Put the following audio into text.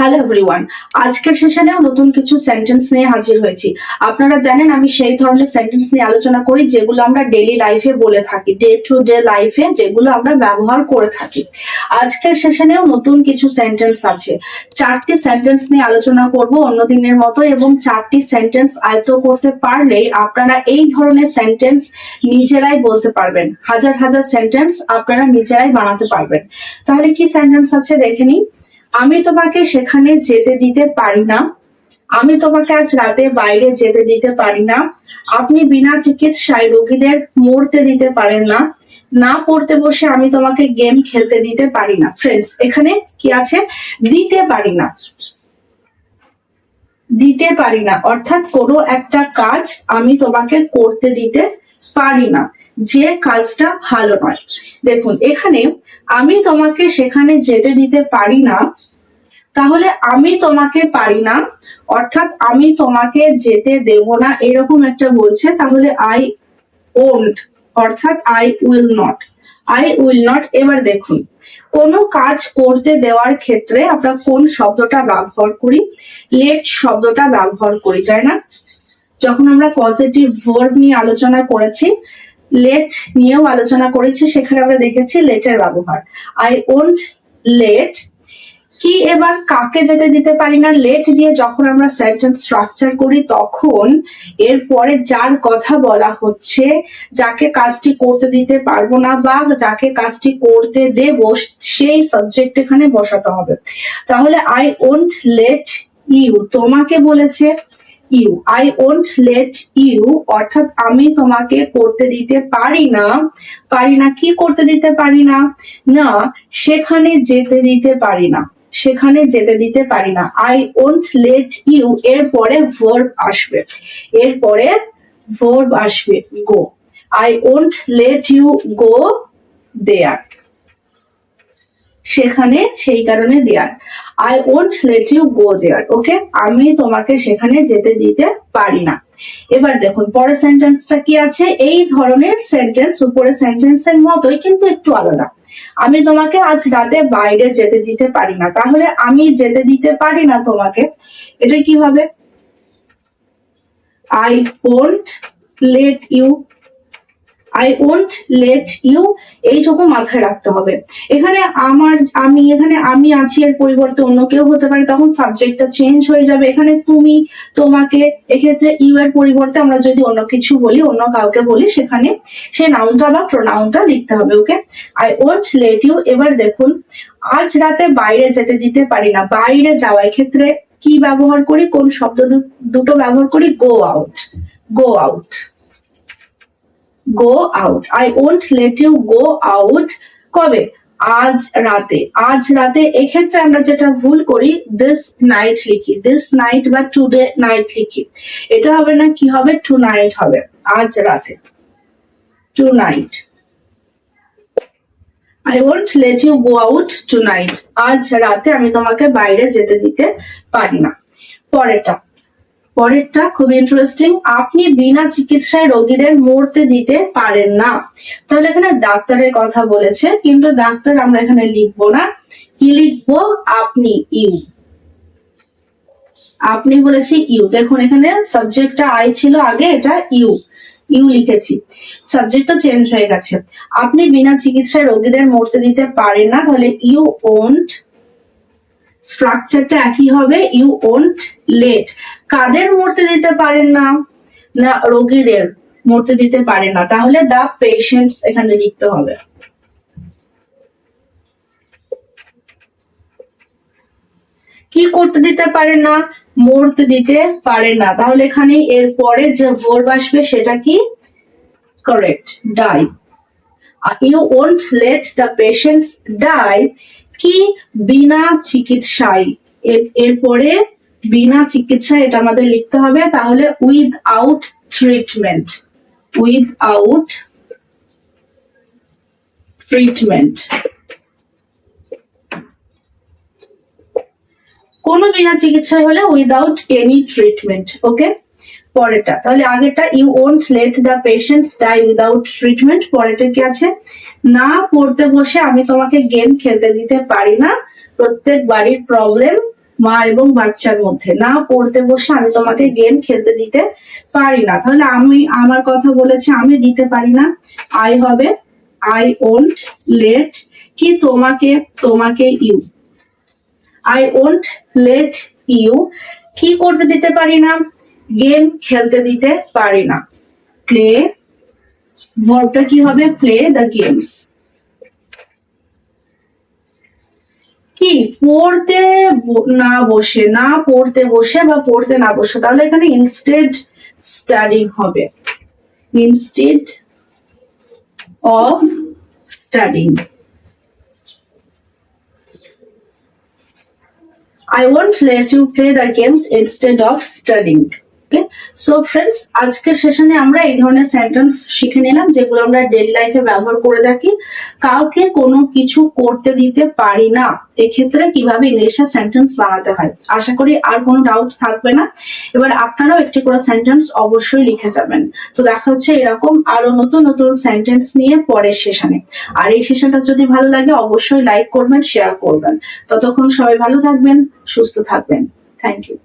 Hello everyone আজকের সেশনেও নতুন কিছু সেন্টেন্স নিয়ে হাজির হয়েছি। আপনারা জানেন, আমি সেই ধরনের সেন্টেন্স নিয়ে আলোচনা করি, যেগুলো আমরা ডেইলি লাইফে বলে থাকি ডে টু ডে লাইফে যেগুলো আমরা ব্যবহার করে থাকি। আজকের সেশনেও নতুন কিছু সেন্টেন্স আছে। চারটি সেন্টেন্স নিয়ে আলোচনা করব অন্য দিনের মতো এবং চারটি সেন্টেন্স আয়ত্ত করতে পারলেই আপনারা এই ধরনের সেন্টেন্স নিজেরাই বলতে পারবেন। হাজার হাজার সেন্টেন্স আপনারা নিজেরাই বানাতে পারবেন। তাহলে কি সেন্টেন্স আছে? দেখে নিই। আমি তোমাকে সেখানে যেতে দিতে পারি না। আমি তোমাকে আজ রাতে বাইরে যেতে দিতে পারি না। আপনি বিনা চিকিৎসায় রোগীদের মরতে দিতে পারেন না। না পড়তে বসে আমি তোমাকে গেম খেলতে দিতে পারি না। ফ্রেন্ডস এখানে কি আছে? দিতে পারি না। দিতে পারি না। অর্থাৎ কোনো একটা কাজ আমি তোমাকে করতে দিতে পারি না। যে কাজটা ভালো নয়। দেখুন, এখানে আমি তোমাকে সেখানে যেতে দিতে পারি না, তাহলে আমি তোমাকে পারি না, অর্থাৎ আমি তোমাকে যেতে দেব না, এরকম একটা বলছে, তাহলে আই ওন্ট অর্থাৎ I will not I will not এবার দেখুন, কোনো কাজ করতে দেওয়ার ক্ষেত্রে আমরা কোন শব্দটা ব্যবহার করি? লেট শব্দটা ব্যবহার করি, তাই না? যখন আমরা পজিটিভ ভার্ব নিয়ে আলোচনা করেছি লেট নিয়েও আলোচনা করেছি, সেখানে আমরা দেখেছি লেটের ব্যবহার। আই ওন্ট লেট কি এবার কাকে যেতে দিতে পারি না? লেট দিয়ে যখন আমরা সেন্টেন্স স্ট্রাকচার করি, তখন এরপরে যার কথা বলা হচ্ছে, যাকে কাজটি করতে দিতে পারব না বা যাকে কাজটি করতে দেব, সেই সাবজেক্ট এখানে বসাতে হবে। তাহলে আই ওন্ট লেট ইউ তোমাকে বলেছে you I won't let you অর্থাৎ আমি তোমাকে করতে দিতে পারি না। পারি না কি করতে দিতে পারি না? না, সেখানে যেতে দিতে পারি না। সেখানে যেতে দিতে পারি না। আই ওন্ট লেট ইউ এরপরে ভার্ব আসবে। এরপরে ভার্ব আসবে। Go I won't let you go there সেখানে সেই কারণে there. I won't let you go there okay আমি তোমাকে সেখানে যেতে দিতে পারি না। এবার দেখুন, পরের সেন্টেন্সটা কি আছে? এই ধরনের সেন্টেন্স উপরের সেন্টেন্সের মতোই কিন্তু একটু আলাদা। আমি তোমাকে আজ রাতে বাইরে যেতে দিতে পারি না। তাহলে আমি যেতে দিতে পারি না তোমাকে। এটা কি হবে? I won't let you I won't let you এইটুকু মাথায় রাখতে হবে। এখানে আমার, আমি, এখানে আমি আছি এর পরিবর্তে অন্য কেউ হতে পারে, তখন সাবজেক্টটা চেঞ্জ হয়ে যাবে। এখানে তুমি তোমাকে, এক্ষেত্রে ইউ এর পরিবর্তে আমরা যদি অন্য কিছু বলি, অন্য কাউকে বলি, সেখানে সে নাউনটা বা প্রোনাউনটা লিখতে হবে okay I won't let you এবার দেখুন, আজ রাতে বাইরে যেতে দিতে পারি না। বাইরে যাওয়া ক্ষেত্রে কি ব্যবহার করি? কোন শব্দ দুটো ব্যবহার করি? Go out go out go out I won't let you go out কবে? আজ রাতে। আজ রাতে এক্ষেত্রে আমরা যেটা ভুল করি দিস নাইট লিখি। দিস নাইট বা টুডে নাইট লিখি। এটা হবে না, কি হবে? টু নাইট হবে। আজ রাতে। Tonight I won't let you go out tonight আজ রাতে আমি তোমাকে বাইরে যেতে দিতে পারি না। পরেরটা। পরেরটা খুব ইন্টারেস্টিং আপনি বিনা চিকিৎসায় রোগীদের মরতে দিতে পারেন না। তাহলে এখানে ডাক্তারের কথা বলেছে, কিন্তু ডাক্তার আমরা এখানে লিখব না। কি লিখব? আপনি, ইউ। আপনি বলেছি ইউ। দেখুন এখানে সাবজেক্টটা আই ছিল আগে, এটা ইউ। ইউ লিখেছি। সাবজেক্টটা চেঞ্জ হয়ে গেছে। আপনি বিনা চিকিৎসায় রোগীদের মরতে দিতে পারেন না, তাহলে ইউ ওন্ট স্ট্রাকচারটা একই হবে? ইউ ওন্ট লেট কাদের মরতে দিতে পারেন না? না, রোগীদের মরতে দিতে পারেন না। তাহলে দা পেশেন্টস এখানে লিখতে হবে। কি করতে দিতে পারেন না? মরতে দিতে পারেন না। তাহলে এখানে এর পরে যে ভার্ব আসবে, সেটা কি? Correct die you won't let the patients die কি? বিনা চিকিৎসায় এরপরে বিনা চিকিৎসায় এটা আমাদের লিখতে হবে, তাহলে without treatment without treatment কোনো বিনা চিকিৎসায় হলে উইদাউট এনি ট্রিটমেন্ট ওকে পরেরটা। তাহলে আগেরটা you won't let the patients die without treatment পরেরটা কি আছে? না পড়তে বসে আমি তোমাকে গেম খেলতে দিতে পারি না। প্রত্যেক বাড়ির প্রবলেম মা এবং বাচ্চার মধ্যে। না পড়তে বসে আমি তোমাকে গেম খেলতে দিতে পারি না। তাহলে আমি, আমার কথা বলেছে, আমি দিতে পারি না। আই হবে আই ওন্ট লেট কি তোমাকে তোমাকে you I won't let you কি করতে দিতে পারি না? গেম খেলতে দিতে পারি না। প্লে ভার্বটা কি হবে? প্লে দ্য গেমস কি? পড়তে না বসে, না পড়তে বসে বা পড়তে না বসে, তাহলে এখানে ইনস্টেড স্টাডিং হবে। Instead of studying I won't let you play the games instead of studying. So friends আজকের সেশনে আমরা এই ধরনের সেন্টেন্স শিখে নিলাম, যেগুলো আমরা ডেইলি লাইফে ব্যবহার করে থাকি। কাউকে কোনো কিছু করতে দিতে পারি না। এক্ষেত্রে কীভাবে ইংলিশে সেন্টেন্স বানাতে হয়? আশা করি আর কোনো ডাউট থাকবে না। এবার আপনারাও একটি করে সেন্টেন্স অবশ্যই লিখে যাবেন। তো দেখা হচ্ছে এরকম আরও নতুন নতুন সেন্টেন্স নিয়ে পরের সেশনে আর এই সেশনটা যদি ভালো লাগে, অবশ্যই লাইক করবেন শেয়ার করবেন। ততক্ষণ সবাই ভালো থাকবেন, সুস্থ থাকবেন। Thank you